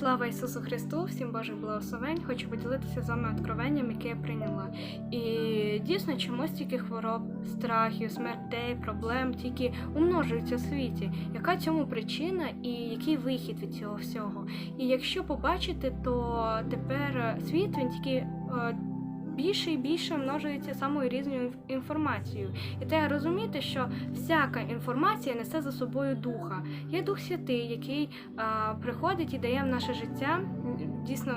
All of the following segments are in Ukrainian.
Слава Ісусу Христу! Всім Божих благословень! Хочу поділитися з вами откровенням, яке я прийняла. І дійсно чомусь тільки хвороб, страхів, смертей, проблем тільки умножуються в світі. Яка цьому причина і який вихід від цього всього? І якщо побачити, то тепер світ він тільки. Більше і більше множується самою різною інф- інформацією. І треба розуміти, що всяка інформація несе за собою духа. Є Дух Святий, який а, приходить і дає в наше життя, дійсно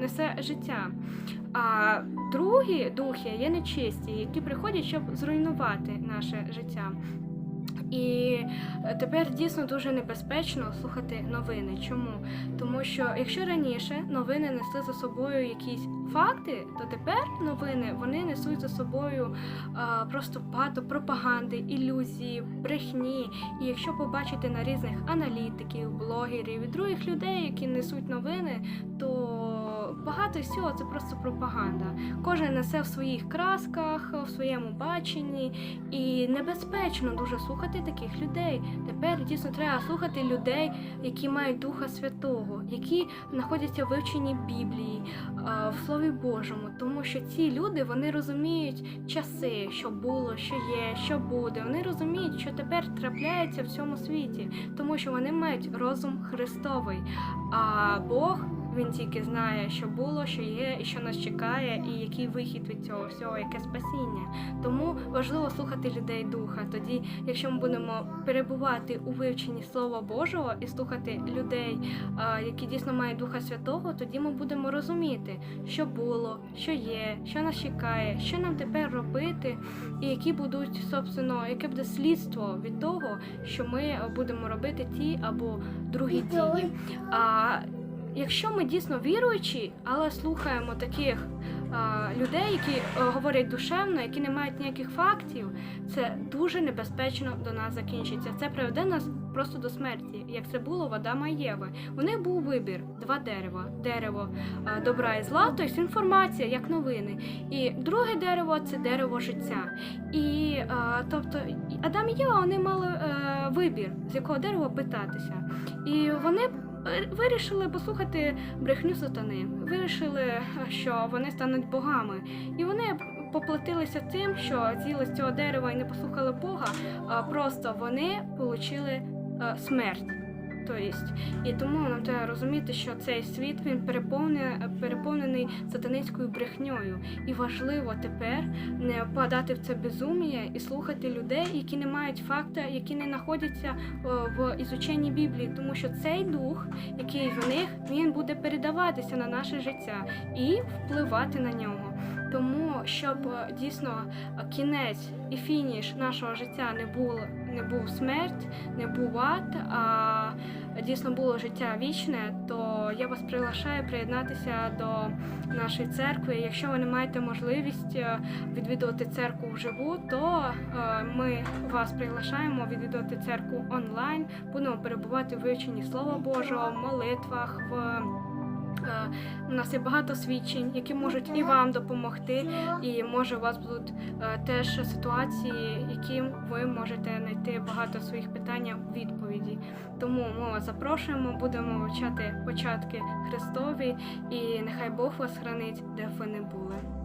несе життя. А другі духи є нечисті, які приходять, щоб зруйнувати наше життя. І е, тепер дійсно дуже небезпечно слухати новини. Чому? Тому що якщо раніше новини несли за собою якісь факти, то тепер новини вони несуть за собою а, просто багато пропаганди, ілюзії, брехні. І якщо побачити на різних аналітиків, блогерів і других людей, які несуть новини, то багато всього це просто пропаганда. Кожен несе в своїх красках, в своєму баченні, і небезпечно дуже слухати таких людей. Тепер дійсно треба слухати людей, які мають Духа Святого, які знаходяться в вивченні Біблії, в Слові Божому, тому що ці люди вони розуміють часи, що було, що є, що буде. Вони розуміють, що тепер трапляється в цьому світі, тому що вони мають розум Христовий. А Бог він тільки знає, що було, що є, і що нас чекає, і який вихід від цього всього, яке спасіння. Тому важливо слухати людей духа. Тоді, якщо ми будемо перебувати у вивченні Слова Божого і слухати людей, які дійсно мають Духа Святого, тоді ми будемо розуміти, що було, що є, що нас чекає, що нам тепер робити, і які будуть, собственно, яке буде слідство від того, що ми будемо робити ті або другі дії. А якщо ми дійсно віруючі, але слухаємо таких а, людей, які е, говорять душевно, які не мають ніяких фактів, це дуже небезпечно до нас закінчиться. Це приведе нас просто до смерті, як це було в Адама і Єви. У них був вибір: два дерева: дерево а, добра і зла, тобто інформація, як новини. І друге дерево це дерево життя. І а, тобто Адам і Єва вони мали е, вибір, з якого дерева питатися. І вони вирішили послухати брехню сатани. Вирішили, е, що вони стануть богами. І вони поплатилися тим, що з'їли з цього дерева і не послухали Бога, а просто вони отримали смерть. Тобто, і тому нам треба розуміти, що цей світ він переповнений, переповнений сатанинською брехньою. І важливо тепер не впадати в це безум'я і слухати людей, які не мають факта, які не знаходяться в ізученні Біблії, тому що цей дух, який в них, він буде передаватися на наше життя і впливати на нього. Тому щоб е, дійсно е, кінець і фініш нашого життя не було, не був смерть, не був ад, а дійсно було життя вічне, то я вас приглашаю приєднатися до нашої церкви. Якщо ви не маєте можливість е, відвідувати церкву вживу, то ми вас приглашаємо відвідувати церкву онлайн. Будемо перебувати в вивченні Слова Божого, в молитвах. в У нас є багато свідчень, які можуть і вам допомогти, і може у вас будуть е, теж ситуації, яким ви можете знайти багато своїх питань відповіді. Тому ми вас запрошуємо, будемо вивчати початки Христові, і нехай Бог вас хранить, де б ви не були.